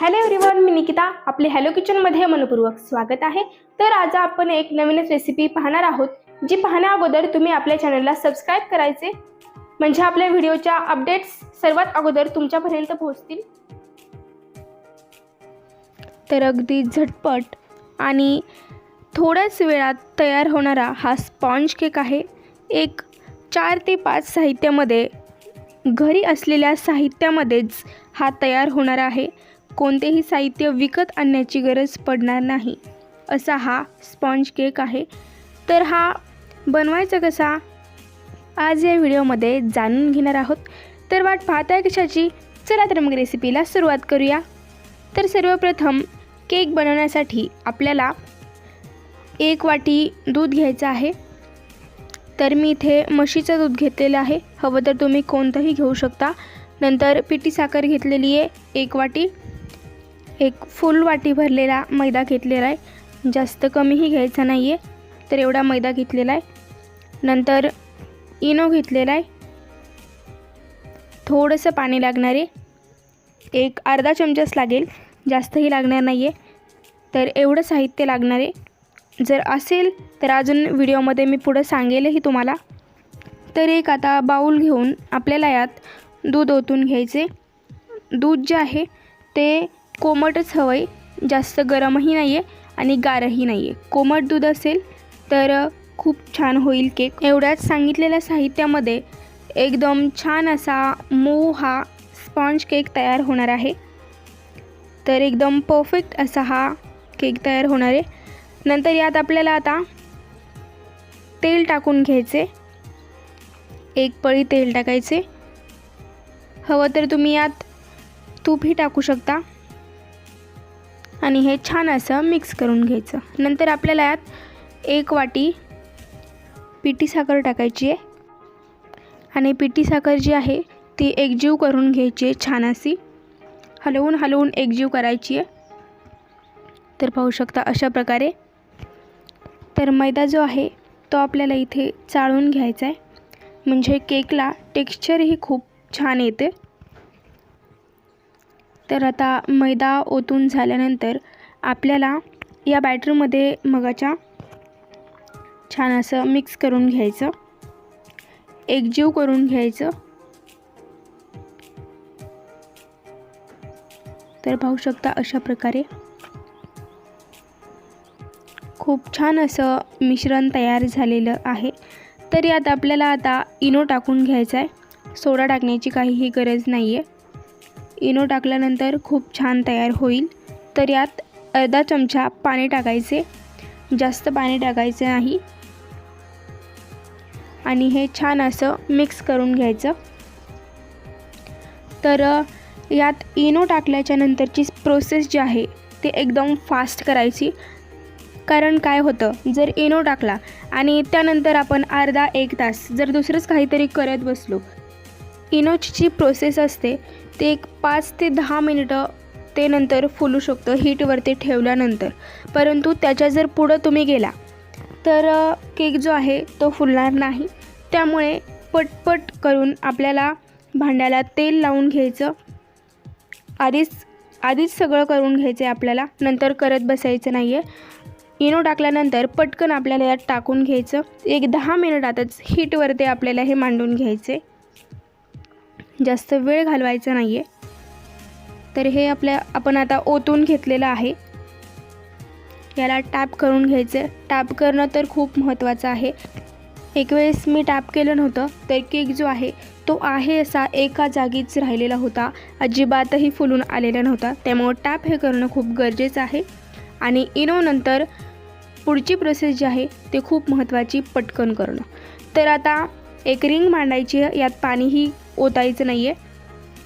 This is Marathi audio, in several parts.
हॅलो एव्हरीवन मी निकिता. आपले हॅलो किचनमध्ये मनपूर्वक स्वागत आहे. तर आज आपण एक नवीनच रेसिपी पाहणार आहोत जी पाहण्या अगोदर तुम्ही आपल्या चॅनलला सबस्क्राईब करायचे. म्हणजे आपल्या व्हिडिओच्या अपडेट्स सर्वात अगोदर तुमच्यापर्यंत पोहोचतील. तर अगदी झटपट आणि थोड्याच वेळात तयार होणारा हा स्पॉन्ज केक आहे. एक चार ते पाच साहित्यामध्ये घरी असलेल्या साहित्यामध्येच हा तयार होणार आहे. कोणतेही साहित्य विकत आणण्याची गरज पडणार नाही. असा हा स्पॉन्ज केक आहे. तर हा बनवायचा कसा? आज या व्हिडिओमध्ये जाणून घेणार आहोत. तर वाट पाहताय कशाची? चला तर मग रेसिपीला सुरुवात करूया. तर सर्वप्रथम केक बनवण्यासाठी आपल्याला एक वाटी दूध घ्यायचं आहे. तर मी इथे म्हशीचं दूध घेतलेलं आहे. हवं तर तुम्ही कोणतंही घेऊ शकता. नंतर पिठी साखर घेतलेली आहे एक वाटी. एक फुल वाटी भरलेला मैदा घेतलेला आहे. जास्त कमीही घ्यायचा नाही आहे तर एवढा मैदा घेतलेला आहे. नंतर इनो घेतलेला आहे. थोडंसं पाणी लागणार आहे. एक अर्धा चमचाच लागेल जास्तही लागणार नाही आहे तर एवढं साहित्य लागणार आहे. जर असेल तर अजून व्हिडिओमध्ये मी पुढं सांगेलही तुम्हाला. तर एक आता बाऊल घेऊन आपल्याला यात दूध ओतून घ्यायचे दूध जे आहे ते कोमटच हवं आहे जास्त गरमही नाही आहे आणि गारही नाही आहे कोमट दूध असेल तर खूप छान होईल केक. एवढ्याच सांगितलेल्या साहित्यामध्ये एकदम छान असा मऊ हा स्पॉन्ज केक तयार होणार आहे. तर एकदम परफेक्ट असा हा केक तयार होणार आहे. नंतर यात आपल्याला आता तेल टाकून घ्यायचे. एक पळी तेल टाकायचे. हवं तर तुम्ही यात तूपही टाकू शकता. आणि हे छान असं मिक्स करून घ्यायचं. नंतर आपल्याला यात एक वाटी पिठी साखर टाकायची आहे. आणि पिठी साखर जी आहे ती एकजीव करून घ्यायची आहे छान अशी हलवून हलवून एकजीव करायची आहे. तर पाहू शकता अशा प्रकारे. तर मैदा जो आहे तो आपल्याला इथे चाळून घ्यायचा आहे. म्हणजे केकला टेक्स्चरही खूप छान येते. तर आता मैदा ओतून झाल्यानंतर आपल्याला या बॅटरमध्ये मगाच्या छान असं मिक्स करून घ्यायचं. एकजीव करून घ्यायचं. तर पाहू शकता अशा प्रकारे. खूप छान असं मिश्रण तयार झालेलं आहे. तर यात आपल्याला आता इनो टाकून घ्यायचा आहे. सोडा टाकण्याची काहीही गरज नाही आहे इनो टाकल्यानंतर खूप छान तयार होईल. तर यात अर्धा चमचा पाणी टाकायचे. जास्त पाणी टाकायचे नाही. आणि हे छान असं मिक्स करून घ्यायचं. तर यात इनो टाकल्याच्या नंतरची प्रोसेस जी आहे ती एकदम फास्ट करायची. कारण काय होतं जर इनो टाकला आणि त्यानंतर आपण अर्धा एक तास जर दुसरंच काहीतरी करत बसलो इनोची जी प्रोसेस असते ते एक पाच ते दहा मिनिटं ते नंतर फुलू शकतं हीटवरती ठेवल्यानंतर. परंतु त्याच्या जर पुढं तुम्ही गेला तर केक जो आहे तो फुलणार नाही. त्यामुळे पटपट करून आपल्याला भांड्याला तेल लावून घ्यायचं. आधीच आधीच सगळं करून घ्यायचं आहे आपल्याला नंतर करत बसायचं नाही आहे इनो टाकल्यानंतर पटकन आपल्याला यात टाकून घ्यायचं. एक दहा मिनिटातच हीटवरती आपल्याला हे मांडून घ्यायचे जास्त वेळ घालवायचा नाही आहे तर हे आपल्या आपण आता ओतून घेतलेलं आहे. याला टॅप करून घ्यायचं. टॅप करणं तर खूप महत्त्वाचं आहे. एक वेळेस मी टॅप केलं नव्हतं तर केक जो आहे तो आहे असा एका जागीच राहिलेला होता. अजिबातही फुलून आलेला नव्हता. त्यामुळं टॅप हे करणं खूप गरजेचं आहे. आणि इनो नंतर पुढची प्रोसेस जी आहे ते खूप महत्त्वाची पटकन करणं. तर आता एक रिंग मांडायची यात पाणीही ओतायचं नाही आहे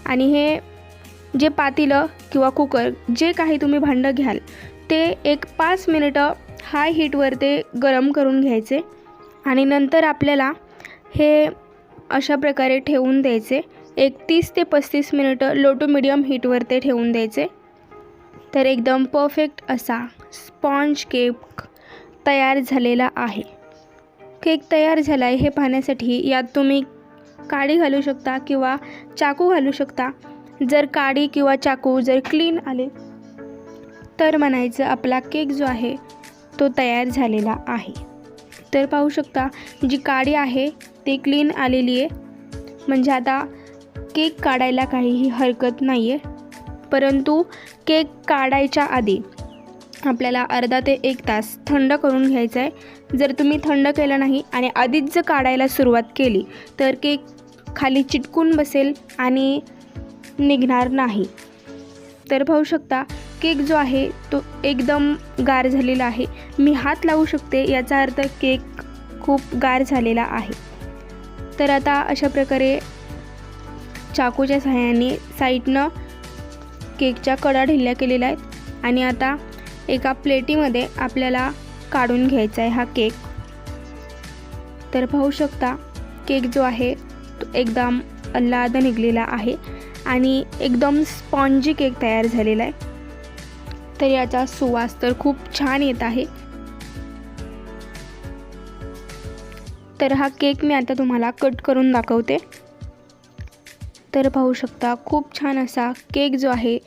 आणि हे जे पातेलं किंवा कुकर जे काही तुम्ही भांडं घ्याल ते एक पाच मिनिटं हाय हीटवर ते गरम करून घ्यायचे. आणि नंतर आपल्याला हे अशा प्रकारे ठेवून द्यायचे. एक तीस ते पस्तीस मिनिटं लो टू मिडियम हीटवर ते ठेवून द्यायचे. तर एकदम परफेक्ट असा स्पॉन्ज केक तयार झालेला आहे. केक तयार झाला आहे हे पाहण्यासाठी यात तुम्ही काडी घालू शकता किंवा चाकू घालू शकता. जर काडी किंवा चाकू जर क्लीन आले तर म्हणायचं आपला केक जो आहे तो तयार झालेला आहे. तर पाहू शकता जी काडी आहे ती क्लीन आलेली आहे. म्हणजे आता केक काढायला काहीही हरकत नाही आहे परंतु केक काढायच्या आधी आपल्याला अर्धा ते एक तास थंड करून घ्यायचं आहे जर तुम्ही थंड केलं नाही आणि आधीच जर काढायला सुरुवात केली तर केक खाली चिटकून बसेल आणि निघणार नाही. तर पाहू शकता केक जो आहे तो एकदम गार झालेला आहे. मी हात लावू शकते याचा अर्थ केक खूप गार झालेला आहे. तर आता अशा प्रकारे चाकूच्या सहाय्याने साईडनं केकच्या कडा ढिल्ल्या केलेल्या आहेत आणि आता एका प्लेटीमध्ये आपल्याला काढून घ्यायचा आहे हा केक. तर पाहू शकता केक जो आहे एकदम लाद निघलेला आहे आणि एकदम स्पॉन्जी केक तयार झालेला आहे. तर याचा सुवास तर खूप छान येत आहे. तर हा केक मी आता तुम्हाला कट करून दाखवते. तर पाहू शकता खूप छान असा केक जो आहे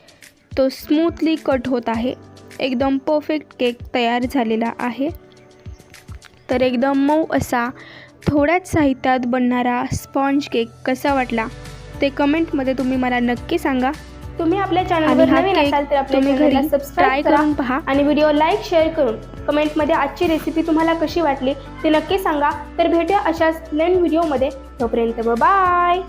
तो स्मूथली कट होत आहे. एकदम परफेक्ट केक तयार झालेला आहे. तर एकदम मऊ असा थोड्याच साहित्यात बनणारा स्पॉन्ज केक कसा वाटला ते कमेंटमध्ये तुम्ही मला नक्की सांगा. तुम्ही आपल्या चॅनलवर नवीन असाल तर आपल्या घरी सबस्क्राईब करा करून पहा. आणि व्हिडिओ लाईक शेअर करून कमेंटमध्ये आजची रेसिपी तुम्हाला कशी वाटली ते नक्की सांगा. तर भेटूया अशाच नवीन व्हिडिओमध्ये तोपर्यंत बाय